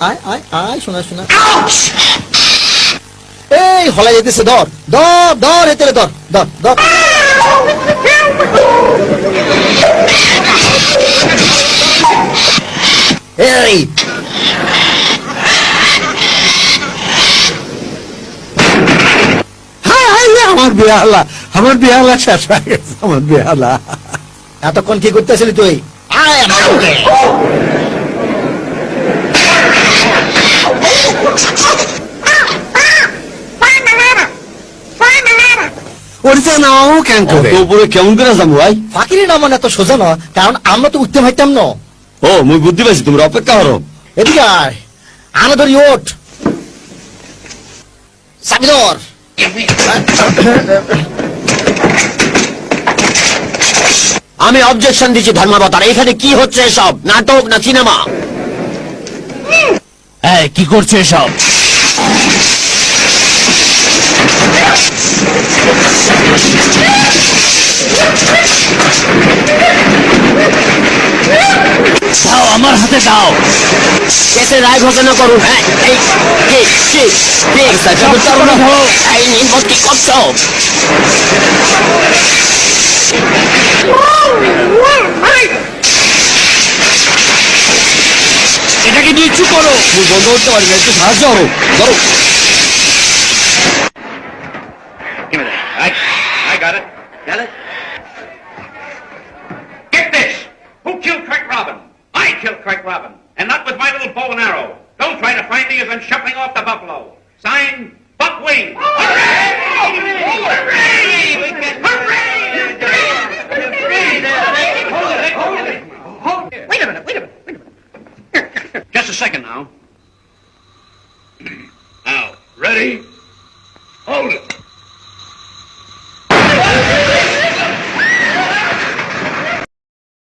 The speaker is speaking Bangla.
আয় আয় আয়, শোনা শোনা। এই হলা যেতেছে ধর ধর ধর এতে ধর ধর ধর। এই। আমার বেহালা আমার বেহালা শেষ আমার বেহালা। এতক্ষণ কি করতেছিলি তুই? আয় আমার নাও কেন করে তো উপরে কেমন করে যাব ভাই? ফাঁকিরে এত সোজা না কারণ আমরা তো উঠতে পারতাম না। ও মুই বুদ্ধি পাইছি তোমরা অপেক্ষা করো। এদিকে আয় আনো ধরি ওঠ। চাবি ধর। আমি অবজেকশন দিচ্ছি ধর্মাবতার এখানে কি হচ্ছে এসব? নাটক না সিনেমা এই কি করছে এসব দাও হাতে দাও। কেসে রায় ঘোষণা করুন। হ্যাঁ এই কি কি কি এই নির্বোধ কি করছ? এটাকে নিয়ে চুপ করো। বন্ধ করতে পারি না একটু সাহায্য করো। ধরো। I got it. Got it? I killed Craig Robin. And not with my little bow and arrow. Don't try to find me as I'm shuffling off the buffalo. Signed, Buckwing. Hooray! Hooray! Wait a minute, wait a minute, wait a minute. Just a second now. Now, ready?